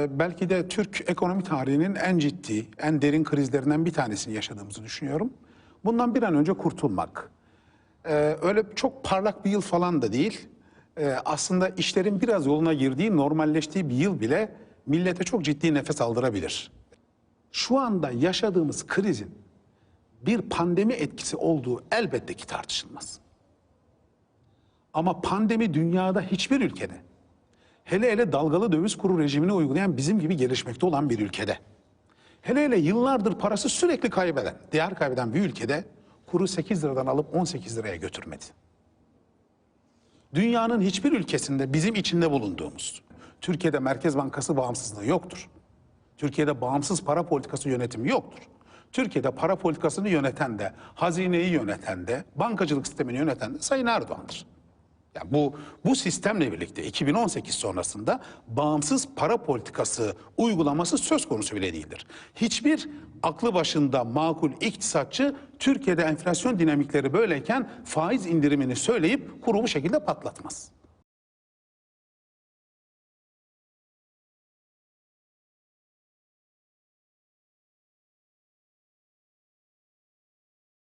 Belki de Türk ekonomi tarihinin en ciddi, en derin krizlerinden bir tanesini yaşadığımızı düşünüyorum. Bundan bir an önce kurtulmak. Ee, öyle çok parlak bir yıl falan da değil. Ee, aslında işlerin biraz yoluna girdiği, normalleştiği bir yıl bile millete çok ciddi nefes aldırabilir. Şu anda yaşadığımız krizin bir pandemi etkisi olduğu elbette ki tartışılmaz. Ama pandemi dünyada hiçbir ülkede, hele hele dalgalı döviz kuru rejimini uygulayan bizim gibi gelişmekte olan bir ülkede, hele hele yıllardır parası sürekli kaybeden, değer kaybeden bir ülkede kuru 8 liradan alıp 18 liraya götürmedi. Dünyanın hiçbir ülkesinde bizim içinde bulunduğumuz, Türkiye'de Merkez Bankası bağımsızlığı yoktur. Türkiye'de bağımsız para politikası yönetimi yoktur. Türkiye'de para politikasını yöneten de, hazineyi yöneten de, bankacılık sistemini yöneten de Sayın Erdoğan'dır. Yani bu bu sistemle birlikte 2018 sonrasında bağımsız para politikası uygulaması söz konusu bile değildir. Hiçbir aklı başında makul iktisatçı Türkiye'de enflasyon dinamikleri böyleyken faiz indirimini söyleyip kuru bu şekilde patlatmaz.